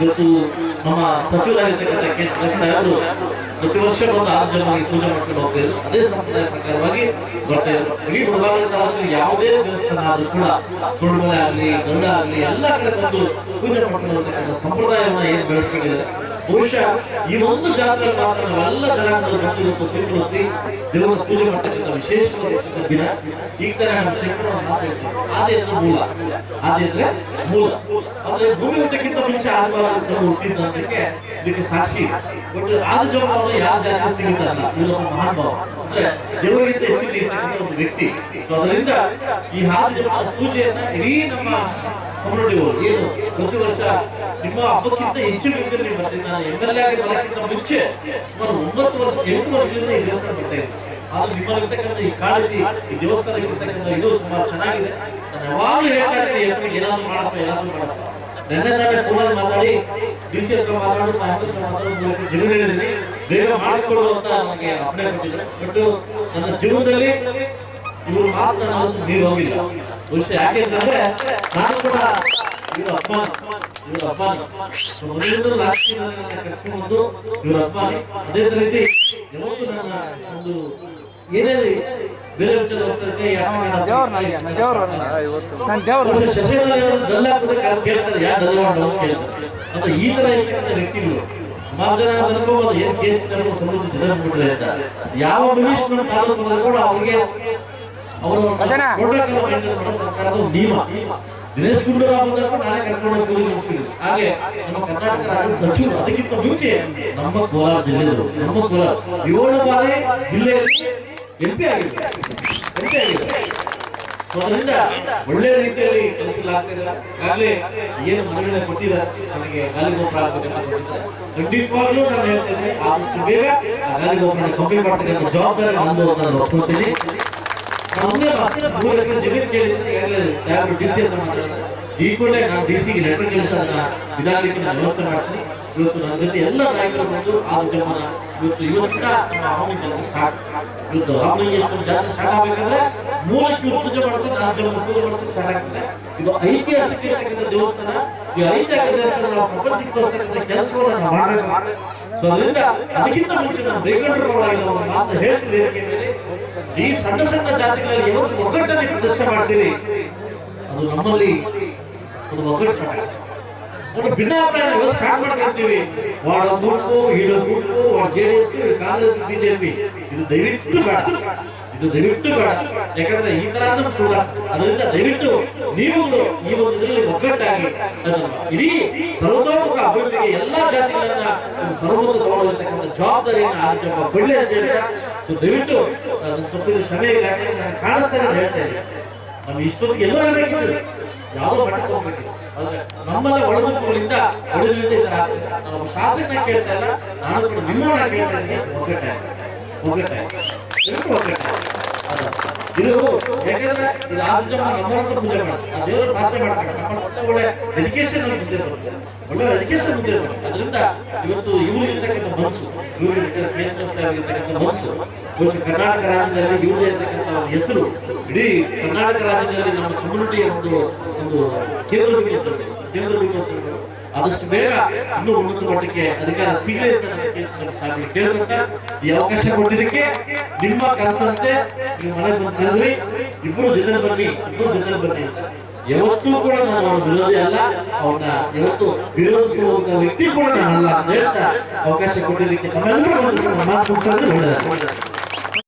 ಇವತ್ತು ನಮ್ಮ ಸಚಿವರಾಗಿರ್ತಕ್ಕಂಥ K S ಸಾಹೇಬರು ಪ್ರತಿ ವರ್ಷ ಬಂದು ಆರು ಜನರಿಗೆ ಪೂಜೆ ಮಾಡ್ಕೊಂಡು ಹೋಗ್ತಾ ಇದ್ರು ಅದೇ ಸಂಪ್ರದಾಯ ಪ್ರಕಾರವಾಗಿ ಬರ್ತಾ ಇದ್ರು. ಇಡೀ ಮುಳಬಾಗಿಲು ಯಾವುದೇ ದೇವಸ್ಥಾನ ಆದ್ರೂ ಕೂಡ ತುಳುಮಲೆ ಆಗಲಿ ಗರುಡ ಆಗಲಿ ಎಲ್ಲ ಕಡೆ ಬಂದು ಪೂಜೆ ಮಾಡ್ಕೊಂಡು ಹೋಗ್ತಕ್ಕಂಥ ಸಂಪ್ರದಾಯವನ್ನು ಏನು ಬೆಳೆಸ್ಕೊಂಡಿದ್ದಾರೆ? ಬಹುಶಃ ಈ ಒಂದು ಜಾತ್ರೆ ಮಾತ್ರ ನಾವೆಲ್ಲ ಜನಾಂಗದ ಭಕ್ತರು ತಿಳ್ಕೊಳ್ತಿ ದೇವರ ಪೂಜೆ ಮಾಡ್ತಕ್ಕಂಥ ವಿಶೇಷವಾದ ದಿನ. ಈಗ ತರ ಆದಿ ಅಂದ್ರೆ ಮೂಲ. ಆದಿ ಅಂದ್ರೆ ಮೂಲ. ಅಂದ್ರೆ ಭೂಮಿ ಊಟಕ್ಕಿಂತ ಮುಂಚೆ ಹುಟ್ಟಿದ್ದಕ್ಕೆ ಇದಕ್ಕೆ ಸಾಕ್ಷಿ. ಬಟ್ ಆದ ಜವಾಬ್ದಾರಿ ಯಾವ ಜಾತಿ ಸಿಗುತ್ತಲ್ಲ? ಇವರೊಬ್ಬ ಮಹಾನ್ ಭಾವ ಅಂದ್ರೆ ದೇವರಿಗಿಂತ ಹೆಚ್ಚಿನ ಒಂದು ವ್ಯಕ್ತಿ. ಸೊ ಅದರಿಂದ ಈ ಆದ ಪೂಜೆಯನ್ನ ಇಡೀ ನಮ್ಮ ಕಮ್ಯುನಿಟಿಗಳು ಏನು? ಪ್ರತಿ ವರ್ಷ ನಿಮ್ಮ ಹಬ್ಬಕ್ಕಿಂತ ಹೆಚ್ಚು ರೀತಿಯಲ್ಲಿ ಬರ್ತೀನಿ ನಾನು ಎಂ ಎಲ್ ಎ ಆಗಿ ಬರೋಕ್ಕಿಂತ ಮುಂಚೆ ಸುಮಾರು ಒಂಬತ್ತು ವರ್ಷ, ಎಂಟು ವರ್ಷದಿಂದ ಈ ದೇವಸ್ಥಾನ ಬರ್ತಾ ಇದ್ದೆ ಆದ್ರೆ ನಿಮ್ಮಲ್ಲಿರ್ತಕ್ಕಂಥ ಈ ಕಾಳಜಿ, ಈ ದೇವಸ್ಥಾನಕ್ಕೆ ಇರ್ತಕ್ಕಂಥ ಇದು ತುಂಬಾ ಚೆನ್ನಾಗಿದೆ. ನಾನು ಯಾವಾಗಲೂ ಹೇಳ್ತಾ ಇದ್ದೀನಿ ಎಲ್ರಿಗೂ ಏನಾದ್ರು ಮಾಡಪ್ಪ ಏನಾದ್ರು ಮಾಡಪ್ಪ. ನೆನ್ನೆ ತಾನೇ ಫೋನಲ್ಲಿ ಮಾತಾಡಿ ಡಿ ಸಿ ಹತ್ರ ಮಾತಾಡೋದು ಹತ್ರ ಮಾತಾಡೋ ಮೂಲಕ ಜಮೀನು ಬೇಗ ಮಾಡಿಸ್ಕೊಳ್ಳುವಂತ ನನಗೆ ಅಪ್ಪಣೆ ಕೊಟ್ಟಿದ್ದಾರೆ. ಬಟ್ ನನ್ನ ಜೀವನದಲ್ಲಿ ಇವರು ಮಾತ್ರ ನಾನು ನೀರು ಹೋಗಿಲ್ಲ. ಬಹುಶಃ ಯಾಕೆಂತಂದ್ರೆ ನಾನು ಕೂಡ ಇವ್ರ ಅಪ್ಪ ಇವ್ರ ಅಪ್ಪ ಮೊದಲಿಂದ ರಾಜಕೀಯ ಕರ್ಸ್ಕೊಂಡು ಬಂದು ಇವ್ರ ಅಪ್ಪ ಅದೇ ರೀತಿ ಯಾವತ್ತೂ ನನ್ನ ಒಂದು ಏನೇ ಬೇರೆ ವಿಚಾರ ಕೇಳ್ತಾರೆ ಯಾರು ಅಂತ ಈ ತರ ಇರ್ತಕ್ಕಂಥ ವ್ಯಕ್ತಿಗಳು ಸುಮಾರು ಜನ ಅನ್ಕೋಬಹುದು ಏನ್ ಕೇಳ್ತಾರೆ ಸಮೃದ್ಧಿ ಜನ ಯಾವ ಮನುಷ್ಯನ ತಾಲೂಕು ಕೂಡ ಅವರಿಗೆ ಅವರು ಸರ್ಕಾರದ ನಿಯಮ ದಿನೇಶ್ ಗುಂಡೂರಾವ್ ಬಂದಾಗ ನಾಳೆ ಕರ್ಕೊಂಡು ಮುಗಿಸಿದ್ರು. ಹಾಗೆ ನಮ್ಮ ಕರ್ನಾಟಕ ರಾಜ್ಯ ಸಚಿವರು ಅದಕ್ಕಿಂತ ಮುಂಚೆ ನಮ್ಮ ಕೋಲಾರ ಜಿಲ್ಲೆಯವರು ನಮ್ಮ ಕೋಲಾರ ಏಳು ಬಾರಿ ಜಿಲ್ಲೆಯಲ್ಲಿ ಎಂ ಪಿ ಆಗಿದೆ ಎಂ ಪಿ ಆಗಿದೆ ಅದರಿಂದ ಒಳ್ಳೆ ರೀತಿಯಲ್ಲಿ ಕೆಲಸಗಳಾಗ್ತಿದೆ ಈಗಾಗಲೇ ಏನು ಮನವಿನ ಕೊಟ್ಟಿದ್ದಾರೆ ನನಗೆ ಗಾಲಿ ಗೊಬ್ಬರ ಹಾಕಬೇಕಂತ ಖಂಡಿತವಾಗ್ಲೂ ನಾನು ಹೇಳ್ತೇನೆ ಆದಷ್ಟು ಬೇಗ ಗಾಲಿ ಗೊಬ್ಬರ ಕಂಪ್ಲೀಟ್ ಮಾಡ್ತಕ್ಕಂಥ ಜವಾಬ್ದಾರಿ ನಾನು ಒಪ್ಕೊಳ್ತೀನಿ. ಜಮೀನು ಕೇಳಿದ್ರೆ ಡಿ ಸಿ ಹತ್ರ ಮಾತಾಡಿದ್ದಾರೆ ಈ ಕೂಡಲೇ ನಾನು ಡಿ ಸಿಗೆ ಲೆಟರ್ ಕೆಲಸ ಇದಾಗಲಿಕ್ಕೆ ನಾನು ವ್ಯವಸ್ಥೆ ಮಾಡ್ತೀನಿ. ಇವತ್ತು ನನ್ನ ಜೊತೆ ಎಲ್ಲ ನಾಯಕರು ಬಂದು ಆ ಜಮನ ಇವತ್ತು ಇವತ್ತಿಂದ ನಮ್ಮ ಸ್ಟಾರ್ಟ್ ಇವತ್ತು ರಾಮಲಿಂಗೇಶ್ವರ ಜಾತ್ರೆ ಸ್ಟಾರ್ಟ್ ಆಗಬೇಕಂದ್ರೆ ಮೂಲಕ್ಕೆ ಇವ್ರು ಪೂಜೆ ಮಾಡ್ತಾರೆ ಆ ಜಮನ ಪೂಜೆ ಮಾಡ್ತಾರೆ ಸ್ಟಾರ್ಟ್ ಆಗ್ತದೆ. ಇದು ಐತಿಹಾಸಿಕ ಇರ್ತಕ್ಕಂಥ ದೇವಸ್ಥಾನ. ಈ ಐತಿಹಾಸಿಕ ದೇವಸ್ಥಾನ ನಾವು ಪ್ರಪಂಚಕ್ಕೆ ತೋರಿಸ್ತಕ್ಕಂಥ ಕೆಲಸವನ್ನು ನಾವು ಮಾಡಬೇಕು. ಸೊ ಅದರಿಂದ ಅದಕ್ಕಿಂತ ಮುಂಚೆ ನಾನು ಬೇಗಂಡ್ರವಾಗಿ ಒಂದು ಮಾತು ಹೇಳ್ತೀನಿ ಈ ಸಣ್ಣ ಸಣ್ಣ ಜಾತಿಗಳಲ್ಲಿ ಯಾವತ್ತು ಒಗ್ಗಟ್ಟನ್ನು ಪ್ರದರ್ಶನ ಮಾಡ್ತೀವಿ ಅದು ನಮ್ಮಲ್ಲಿ ಒಂದು ಒಗ್ಗಟ್ಟು ಸ್ಟಾರ್ಟ್ ಒಂದು ಭಿನ್ನಾಭಿಪ್ರಾಯ ಇವತ್ತು ಸ್ಟಾರ್ಟ್ ಮಾಡ್ಕೊಳ್ತೀವಿ ವಾಡ ಗುಂಪು ಹಿಡ ಗುಂಪು ವಾಡ J D S Congress BJP ಇದು ದಯವಿಟ್ಟು ಬೇಡ. ಇದು ದಯವಿಟ್ಟು ಬೇಡ. ಯಾಕಂದ್ರೆ ಈ ತರ ಕೂಡ ಅದರಿಂದ ದಯವಿಟ್ಟು ನೀವು ಈ ಒಂದು ಇದರಲ್ಲಿ ಒಗ್ಗಟ್ಟಾಗಿ ಇಡೀ ಸರ್ವತೋಮುಖ ಅಭಿವೃದ್ಧಿಗೆ ಎಲ್ಲಾ ಜಾತಿಗಳನ್ನ ಒಂದು ಸರ್ವೋತ್ತ ತಗೊಂಡಿರ್ತಕ್ಕಂಥ ಜವಾಬ್ದಾರಿಯನ್ನು ಆದಿತ್ಯಪ್ಪ ಕೊಡ್ಲಿ ಅಂತ ಹೇಳಿ ಸೊ ದಯವಿಟ್ಟು ನನ್ನ ತಪ್ಪಿದ ಕ್ಷಮೆ ನಾನು ಕಾಣಿಸ್ತಾ ಹೇಳ್ತಾ ಇದ್ದೀನಿ. ನಮ್ಗೆ ಇಷ್ಟೊತ್ತಿಗೆ ಎಲ್ಲ ಬೇಕಿತ್ತು ಯಾವುದೋ ಮಟ್ಟಕ್ಕೆ ಹೋಗ್ಬೇಕಿತ್ತು ಆದ್ರೆ ನಮ್ಮನ್ನ ಒಳಗುಂಪುಗಳಿಂದ ಒಳಗಿಂದ ನಮ್ಮ ಶಾಸಕ ಕೇಳ್ತಾ ಇಲ್ಲ ನಾನು ನಿಮ್ಮನ್ನ ಕೇಳ್ತಾ ಇದ್ದೀನಿ ಒಗ್ಗಟ್ಟೆ ಒಗ್ಗಟ್ಟೆ ಒಗ್ಗಟ್ಟೆ. ಇವತ್ತು ಕರ್ನಾಟಕ ರಾಜ್ಯದಲ್ಲಿ ಇವರು ಒಂದು ಹೆಸರು, ಇಡೀ ಕರ್ನಾಟಕ ರಾಜ್ಯದಲ್ಲಿ ನಮ್ಮ ಕಮ್ಯುನಿಟಿಯ ಒಂದು ಒಂದು ಕೇಂದ್ರ ಬಿಂದು. ಕೇಂದ್ರ ಬಿಂದು. ಆದಷ್ಟು ಬೇಗ ಇನ್ನೂ ಉನ್ನತ ಮಟ್ಟಕ್ಕೆ ಅಧಿಕಾರ ಸಿಗಲಿ ಅಂತ ಈ ಅವಕಾಶ ಕೊಟ್ಟಿದ್ದಕ್ಕೆ ನಿಮ್ಮ ಕನಸಂತೆ ನೀವು ಮನೆಗೆ ಬಂದು ಕರೆದ್ರಿ. ಇಬ್ಬರು ಜೊತೆ ಬನ್ನಿ, ಇಬ್ಬರು ಜೊತೆ ಬನ್ನಿ ಯಾವತ್ತೂ ಕೂಡ ನಾನು ಅವ್ರ ವಿರೋಧಿ ಅಲ್ಲ. ಅವ್ರನ್ನ ಯಾವತ್ತು ವಿರೋಧಿಸುವಂತ ವ್ಯಕ್ತಿ ಕೂಡ ನಾನು ಅಲ್ಲ ಅಂತ ಹೇಳ್ತಾ ಅವಕಾಶ ಕೊಟ್ಟಿದ್ದಕ್ಕೆ ನಮ್ಮೆಲ್ಲರೂ ಮಾತು ಮುಗಿಸೋದು ಒಳ್ಳೆಯದು